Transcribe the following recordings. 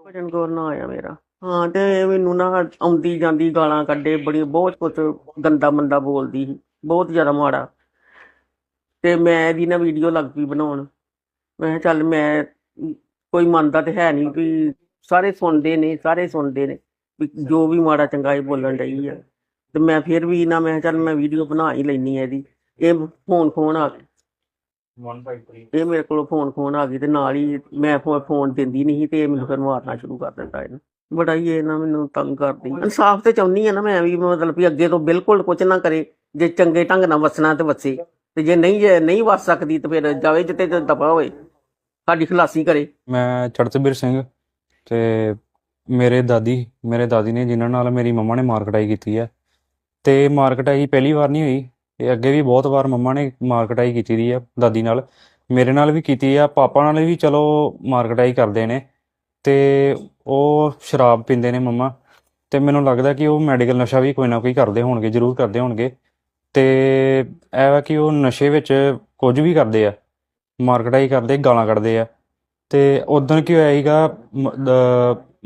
ਭਜਨ ਕੌਰ ਨਾਂ ਆ ਮੇਰਾ। ਹਾਂ, ਤੇ ਮੈਨੂੰ ਨਾ ਆਉਂਦੀ ਜਾਂਦੀ ਗਾਲਾਂ ਕੱਢੇ ਬੜੀ ਬਹੁਤ ਕੁਝ ਗੰਦਾ ਮੰਦਾ ਬੋਲਦੀ ਸੀ, ਬਹੁਤ ਜ਼ਿਆਦਾ ਮਾੜਾ। ਤੇ ਮੈਂ ਇਹਦੀ ਨਾ ਵੀਡੀਓ ਲੱਗ ਪਈ ਬਣਾਉਣ। ਮੈਂ ਕਿਹਾ ਚੱਲ ਮੈਂ, ਕੋਈ ਮੰਨਦਾ ਤੇ ਹੈ ਨਹੀਂ ਵੀ ਸਾਰੇ ਸੁਣਦੇ ਨੇ, ਸਾਰੇ ਸੁਣਦੇ ਨੇ, ਵੀ ਜੋ ਵੀ ਮਾੜਾ ਚੰਗਾ ਇਹ ਬੋਲਣ ਡਈ ਆ। ਤੇ ਮੈਂ ਫਿਰ ਵੀ ਨਾ, ਮੈਂ ਕਿਹਾ ਚੱਲ ਮੈਂ ਵੀਡੀਓ ਬਣਾ ਹੀ ਲੈਣੀ ਹੈ ਇਹਦੀ। ਇਹ ਫੋਨ ਫੋਨ ਆ ਗਿਆ। 153 ਇਹ ਮੇਰੇ ਕੋਲ ਫੋਨ ਫੋਨ ਆ ਗਈ ਤੇ ਨਾਲ ਹੀ ਮੈਂ ਫੋਨ ਦਿੰਦੀ ਨਹੀਂ ਤੇ ਇਹ ਮੈਨੂੰ ਫਿਰ ਮਾਰਨਾ ਸ਼ੁਰੂ ਕਰ ਦਿੰਦਾ ਇਹਨੂੰ। ਬੜਾ ਹੀ ਇਹ ਨਾ ਮੈਨੂੰ ਤੰਗ ਕਰਦੀ। ਇਨਸਾਫ ਤੇ ਚਾਹੁੰਦੀ ਆ ਨਾ ਮੈਂ ਵੀ ਮਤਲਬ ਵੀ ਅੱਗੇ ਤੋਂ ਬਿਲਕੁਲ ਕੁਝ ਨਾ ਕਰੇ ਜੇ ਚੰਗੇ ਢੰਗ ਨਾਲ ਵਸਣਾ ਤੇ ਵਸੇ। ਤੇ ਜੇ ਨਹੀਂ ਜੇ ਨਹੀਂ ਵਸ ਸਕਦੀ ਤੇ ਫਿਰ ਜਾਵੇ ਜਿੱਤੇ ਤੇ ਦਫਾ ਹੋਏ ਸਾਡੀ ਖਲਾਸੀ ਕਰੇ। ਮੈਂ ਚੜਤਬੀਰ ਸਿੰਘ ਤੇ ਮੇਰੇ ਦਾਦੀ ਮੇਰੇ ਦਾਦੀ ਨੇ ਜਿਨ੍ਹਾਂ ਨਾਲ ਮੇਰੀ ਮੰਮਾ ਨੇ ਮਾਰਕਟਾਈ ਕੀਤੀ ਹੈ। ਤੇ ਮਾਰਕਟਾਈ ਪਹਿਲੀ ਵਾਰ ਨਹੀਂ ਹੋਈ। ਇਹ ਅੱਗੇ ਵੀ ਬਹੁਤ ਵਾਰ ਮੰਮਾ ਨੇ ਮਾਰਕਟਾਈ ਕੀਤੀ ਦੀ ਆ ਦਾਦੀ ਨਾਲ। ਮੇਰੇ ਨਾਲ ਵੀ ਕੀਤੀ ਆ, ਪਾਪਾ ਨਾਲ ਵੀ ਚਲੋ ਮਾਰਕਟਾਈ ਕਰਦੇ ਨੇ। ਤੇ ਉਹ ਸ਼ਰਾਬ ਪੀਂਦੇ ਨੇ ਮੰਮਾ। ਤੇ ਮੈਨੂੰ ਲੱਗਦਾ ਕਿ ਉਹ ਮੈਡੀਕਲ ਨਸ਼ਾ ਵੀ ਕੋਈ ਨਾ ਕੋਈ ਕਰਦੇ ਹੋਣਗੇ, ਜ਼ਰੂਰ ਕਰਦੇ ਹੋਣਗੇ। ਤੇ ਇਹ ਵਾ ਕਿ ਉਹ ਨਸ਼ੇ ਵਿੱਚ ਕੁਝ ਵੀ ਕਰਦੇ ਆ ਮਾਰਕਟਾਈ ਕਰਦੇ, ਗਾਲਾਂ ਕੱਢਦੇ ਆ। ਤੇ ਉਦੋਂ ਕੀ ਹੋਇਆ ਸੀਗਾ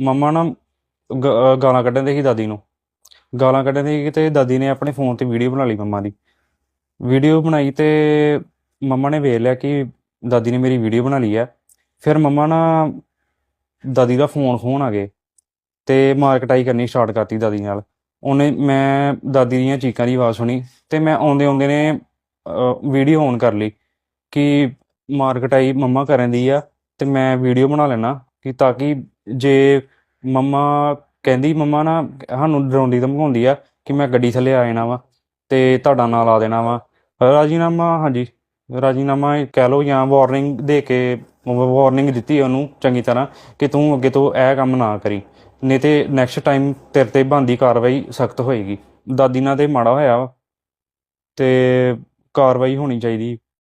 ਮੰਮਾ ਨਾ ਗਾਲਾਂ ਕੱਢਣ ਦੇ ਸੀ ਦਾਦੀ ਨੂੰ। ਗਾਲਾਂ ਕੱਢਣ ਦੇ ਸੀ ਦਾਦੀ ਨੇ ਆਪਣੇ ਫੋਨ ਤੇ ਵੀਡੀਓ ਬਣਾ ਲਈ ਮੰਮਾ ਦੀ। ਵੀਡੀਓ ਬਣਾਈ ਤੇ ਮੰਮਾ ਨੇ ਵੇਖ ਲਿਆ ਕਿ ਦਾਦੀ ਨੇ ਮੇਰੀ ਵੀਡੀਓ ਬਣਾ ਲਈ ਹੈ ਫਿਰ ਮੰਮਾ ਨਾ ਦਾਦੀ ਦਾ ਫੋਨ ਫੋਨ ਆ ਗਏ ਤੇ ਮਾਰਕਟਾਈ ਕਰਨੀ ਸਟਾਰਟ ਕਰਤੀ ਦਾਦੀ ਨਾਲ। ਉਹਨੇ ਮੈਂ ਦਾਦੀ ਦੀਆਂ ਚੀਕਾਂ ਦੀ ਆਵਾਜ਼ ਸੁਣੀ ਤੇ ਮੈਂ ਆਉਂਦੇ ਆਉਂਦੇ ਨੇ ਵੀਡੀਓ ਔਨ ਕਰ ਲਈ ਕਿ ਮਾਰਕਟਾਈ ਮੰਮਾ ਕਰਨ ਦੀ ਆ ਤੇ ਮੈਂ ਵੀਡੀਓ ਬਣਾ ਲੈਣਾ ਕਿ ਤਾਂ ਕਿ ਜੇ ਮੰਮਾ ਕਹਿੰਦੀ ਮੰਮਾ ਨਾ ਸਾਨੂੰ ਡਰਾਉਂਦੀ ਧਮਕਾਉਂਦੀ ਆ ਕਿ ਮੈਂ ਗੱਡੀ ਥੱਲੇ ਆ ਜਾਣਾ ਵਾ। ਤੇ ਤੁਹਾਡਾ ਨਾਂ ਲਾ ਦੇਣਾ ਵਾ। ਰਾਜੀਨਾਮਾ, ਹਾਂਜੀ। ਰਾਜੀਨਾਮਾ ਕਹਿ ਲਓ ਜਾਂ ਵਾਰਨਿੰਗ ਦੇ ਕੇ ਵਾਰਨਿੰਗ ਦਿੱਤੀ ਉਹਨੂੰ ਚੰਗੀ ਤਰ੍ਹਾਂ ਕਿ ਤੂੰ ਅੱਗੇ ਤੋਂ ਇਹ ਕੰਮ ਨਾ ਕਰੀ। ਨਹੀਂ ਤੇ ਨੈਕਸਟ ਟਾਈਮ ਤੇਰੇ ਤੇ ਬਣਦੀ ਕਾਰਵਾਈ ਸਖਤ ਹੋਏਗੀ। ਦਾਦੀ ਨਾਲ ਤੇ ਮਾੜਾ ਹੋਇਆ ਵਾ। ਤੇ ਕਾਰਵਾਈ ਹੋਣੀ ਚਾਹੀਦੀ।